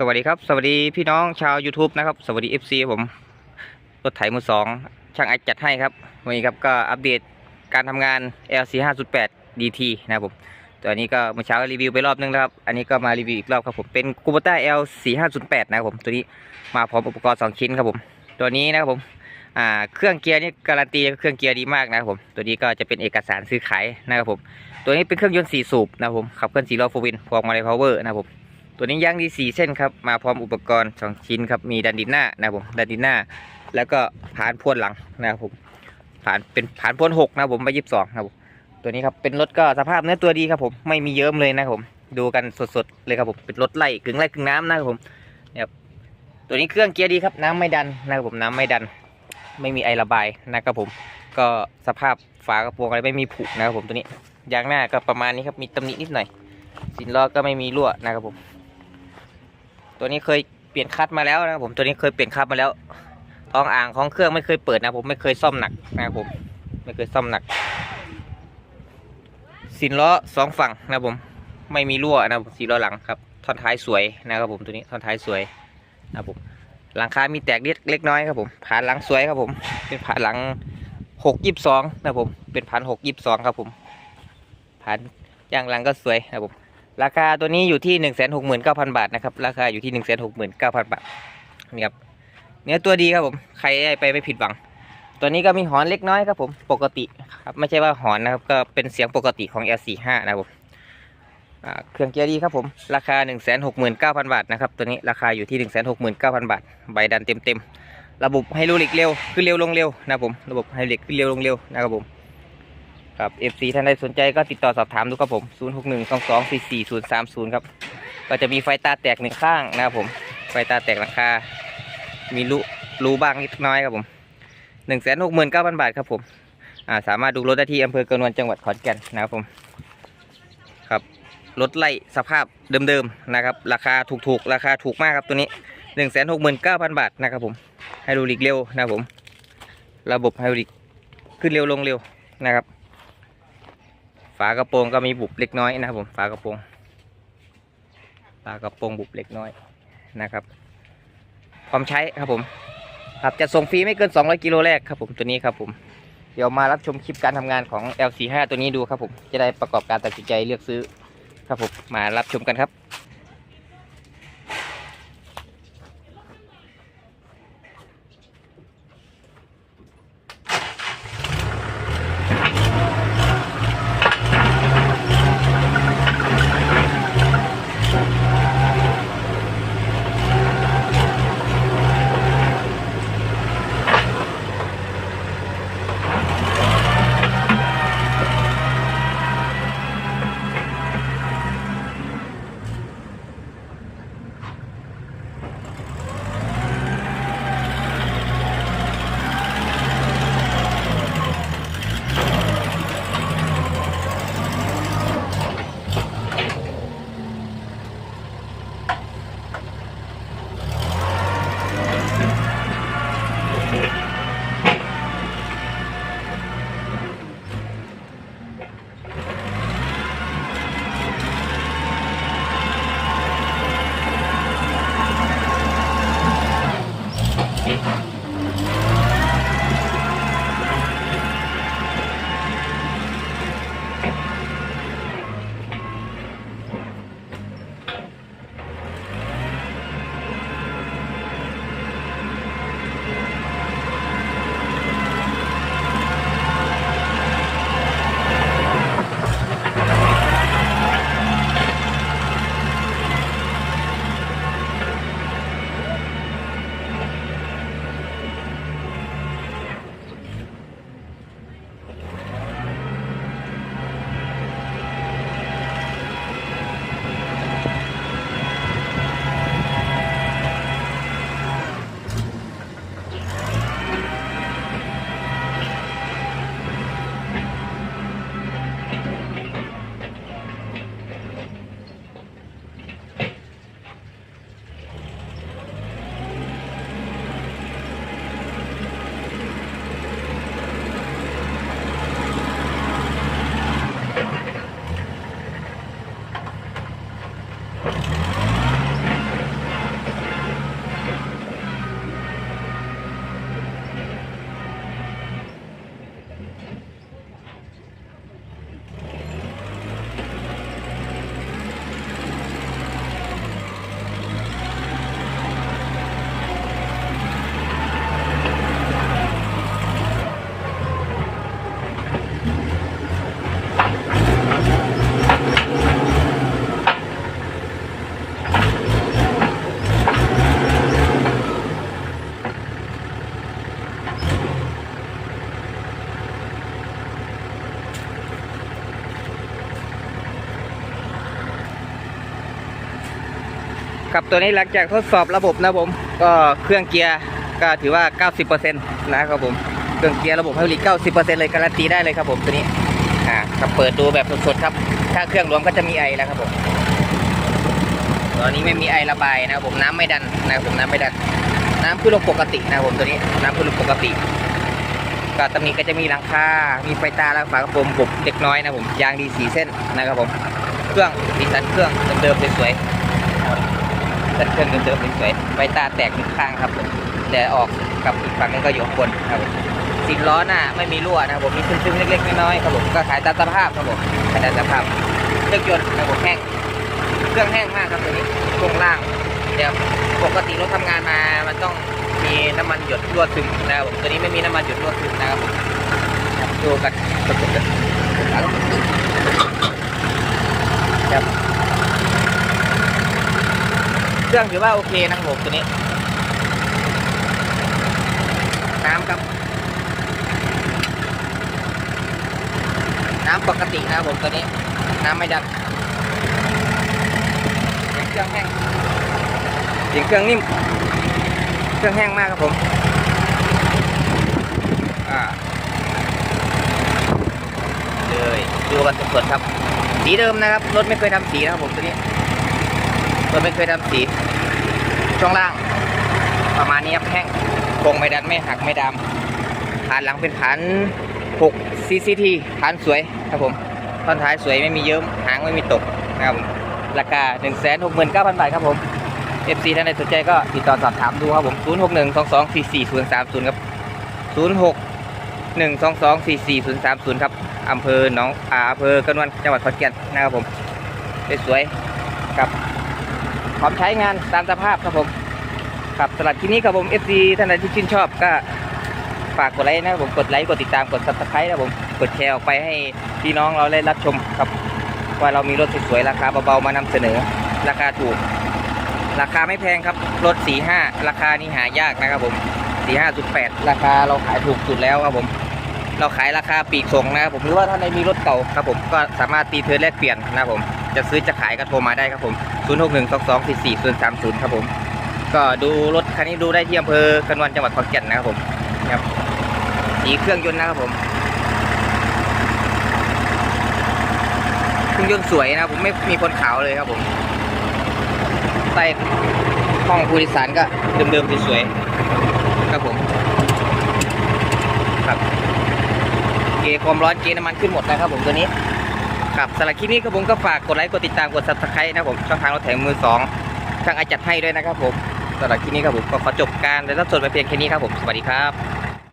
สวัสดีครับ สวัสดีพี่น้องชาว YouTube นะครับ สวัสดี FC ผมรถไถมือสองช่างไอจัดให้ครับ วันนี้ครับก็อัปเดตการทำงาน LC 508 DT นะครับผมตัวนี้ก็เมื่อเช้ารีวิวไปรอบนึงแล้วครับ อันนี้ก็มารีวิวอีกรอบครับผม เป็น Kubota L 4 5 0 8 นะครับผม ตัวนี้มาพร้อมอุปกรณ์ 2 ชิ้นครับผม ตัวนี้นะครับผมอ่าเครื่องเกียร์นี่การันตีเครื่องเกียร์ดีมากนะครับผม ตัวนี้ก็จะเป็นเอกสารซื้อขายนะครับผม ตัวนี้เป็นเครื่องยนต์4สูบนะครับผมขับเคลื่อน4ล้อโฟวินพวงมาลัยพาวเวอร์นะครับผม ตัวนี้ยางดีสี่เส้นครับ มาพร้อมอุปกรณ์2ชิ้นครับ มีดันดินหน้านะผมดันดินหน้า แล้วก็ผานพ่วนหลังนะครับผมผานเป็นผานพ่วนหกนะผมไม่ยิบสองครับผมตัวนี้ครับเป็นรถก็สภาพเนื้อตัวดีครับผมไม่มีเยิ้มเลยนะครับผมดูกันสดๆเลยครับผมเป็นรถไล่กึ่งไล่กึ่งน้ำนะครับผมเนี่ยครับตัวนี้เครื่องเกียร์ดีครับน้ำไม่ดันนะครับผมน้ำไม่ดัน ไม่มีไอระบายนะครับผม ก็สภาพฝากระโปรงอะไรไม่มีผุนะครับผมตัวนี้ยางหน้าก็ประมาณนี้ครับมีตำหนินิดหน่อยสินล้อก็ไม่มีรั่วนะครับผม ตัวนี้เคยเปลี่ยนคัดมาแล้วนะครับผมตัวนี้เคยเปลี่ยนคัดมาแล้วท้องอ่างของเครื่องไม่เคยเปิดนะผมไม่เคยซ่อมหนักนะครับผมไม่เคยซ่อมหนัก สินล้อสองฝั่งนะครับผมไม่มีรั่วนะครับผมสีล้อหลังครับท่อนท้ายสวยนะครับผมตัวนี้ท่อนท้ายสวยนะครับผมหลังคา มีแตกเล็กเล็กน้อยครับผมผ่านหลังสวยครับผม เป็นผ่านหลังหกยี่สิบสองนะครับผมเป็นผ่านหกยี่สิบสองครับผมผ่านยางหลังก็สวยนะครับผม ราคาตัวนี้อยู่ที่หนึ่งแสนหกหมื่นเก้าพันบาทนะครับ ราคาอยู่ที่หนึ่งแสนหกหมื่นเก้าพันบาทนี่ครับเนื้อตัวดีครับผม ใครได้ไปไม่ผิดหวัง ตัวนี้ก็มีหอนเล็กน้อยครับผม ปกติครับ ไม่ใช่ว่าหอนนะครับ ก็เป็นเสียงปกติของ L45 นะครับผมเครื่องเกียร์ดีครับผม ราคา 1 6 9 0 0 0 บาทนะครับ ตัวนี้ราคาอยู่ที่ 1 6 9 0 0 0 บาท ใบดันเต็มๆ ระบบไฮดรอลิกเร็ว ขึ้นเร็วลงเร็วนะครับผม ระบบไฮดรอลิกขึ้นเร็วลงเร็วนะครับผม ครับ FC ท่านใดสนใจก็ติดต่อสอบถามดูครับผม 0 6 1 2 2 4 4 0 3 0 ครับ ก็จะมีไฟตาแตกหนึ่งข้างนะครับผม ไฟตาแตกราคา มีรูรูบ้างนิดน้อยครับผม 1 6 9 0 0 0 บาทครับผม อ่าสามารถดูรถได้ที่อำเภอกระนวนจังหวัดขอนแก่นนะครับผม ครับ รถไล่สภาพเดิมๆนะครับ ราคาถูกๆ ราคาถูกมากครับตัวนี้ 1 6 9 0 0 0 บาทนะครับผมไฮดรอลิกเร็วนะครับผม ระบบไฮดรอลิกขึ้นเร็วลงเร็วนะครับ ฝากระโปรงก็มีบุบเล็กน้อยนะครับผม ฝากระโปรง ฝากระโปรงบุบเล็กน้อยนะครับ พร้อมใช้ครับผมครับจะส่งฟรีไม่เกิน 200 กิโลแรกครับผมตัวนี้ครับผม เดี๋ยวมารับชมคลิปการทำงานของ L45 ตัวนี้ดูครับผม จะได้ประกอบการตัดสินใจเลือกซื้อ ครับผม มารับชมกันครับ ครับตัวนี้หลังจากทดสอบระบบนะผมก็เครื่องเกียร์ก็ถือว่า 90%นะครับผมเครื่องเกียร์ระบบไฮดรอลิก90%เลยการันตีได้เลยครับผมตัวนี้อ่าครับเปิดดูแบบสดๆครับ ถ้าเครื่องรวมก็จะมีไอแล้วครับผมตอนนี้ไม่มีไอระบายนะครับผมน้ำไม่ดันนะครับผมน้ำไม่ดัน น้ำขึ้นลงปกตินะครับผมตัวนี้น้ำขึ้นลงปกติก็ตำหนิก็จะมีหลังคา มีไฟตาและฝากระโปรงผมเด็กน้อยนะผมยางดีสีเส้นนะครับผม เครื่องดีสันเครื่องเดิมๆสวยๆ เครื่องเดิมๆสวยๆไฟตาแตกหนึ่งข้างครับผมแต่ออกกับอีกฝั่งนึงก็อยู่ข้างบนครับผมสินล้อหน้าไม่มีรั่วนะครับผมมีซึมๆเล็กๆน้อยๆครับผมก็ขายตามสภาพครับผมขายตามสภาพเครื่องยนต์นะครับผมแห้งเครื่องแห้งมากครับตัวนี้ช่วงล่างเดี๋ยวปกติรถทำงานมามันต้องมีน้ำมันหยดรั่วซึมนะครับผมตัวนี้ไม่มีน้ำมันหยดรั่วซึมนะครับผมครับดูกันสดๆกันครับ เครื่องถือว่าโอเคนะครับผมตัวนี้ น้ำครับ น้ำปกตินะครับผมตัวนี้ น้ำไม่ดันเครื่องแห้งเสียงเครื่องนิ่ม เครื่องแห้งมากครับผมอ่าเลยดูกันสดๆครับ สีเดิมนะครับ รถไม่เคยทำสีนะครับผมตัวนี้ รถไม่เคยทำสี ช่วงล่าง ประมาณนี้ครับแห้งคงไม่ดันไม่หักไม่ดำฐานหลังเป็นฐาน6 CCT ฐานสวยครับผมท่อนท้ายสวยไม่มีเยิ้มหางไม่มีตกนะครับราคา 1 6 9 0 0 0 บาทครับผม FC ท่านใดสนใจก็ติดต่อสอบถามดูครับผม 0 6 1 2 2 4 4 0 3 0 ครับ 0 6 1 2 2 4 4 0 3 0 ครับอำเภอหนองอาอำเภอกระนวนจังหวัดขอนแก่นนะครับผม สวยๆครับ พร้อมใช้งานตามสภาพครับผมครับสำหรับที่นี้ครับผม FC ท่านใดที่ชื่นชอบก็ฝากกดไลค์นะครับผมกดไลค์กดติดตามกด subscribe นะครับผมกดแชร์ออกไปให้พี่น้องเราได้รับชมครับ ว่าเรามีรถสวยๆราคาเบาๆมานำเสนอ ราคาถูก ราคาไม่แพงครับรถ45ราคานี่หายากนะครับผม45.8ราคาเราขายถูกสุดแล้วครับผม เราขายราคาปีกส่งนะครับผมหรือว่าท่านใดมีรถเก่าครับผมก็สามารถตีเทิร์นแลกเปลี่ยนนะครับผม จะซื้อจะขายก็โทรมาได้ครับผม 0612244030 ครับผม ก็ดูรถคันนี้ดูได้ที่อำเภอกระนวนจังหวัดขอนแก่นนะครับผมครับสีเครื่องยนต์นะครับผม เครื่องยนต์สวยนะครับผมไม่มีคนขาวเลยครับผมใต้ห้องผู้โดยสารก็เดิมๆสวยๆครับผม ครับ เกียร์ความร้อนเกียร์น้ำมันขึ้นหมดแล้วครับผมตัวนี้ ครับสำหรับคลิปนี้ครับผมก็ฝากกดไลค์กดติดตามกด subscribe นะครับผมช่องทางรถแถมมือสองทางอาจัดให้ด้วยนะครับผมสำหรับคลิปนี้ครับผมก็ขอจบการไลฟ์สดไปเพียงแค่นี้ครับผมสวัสดีครับ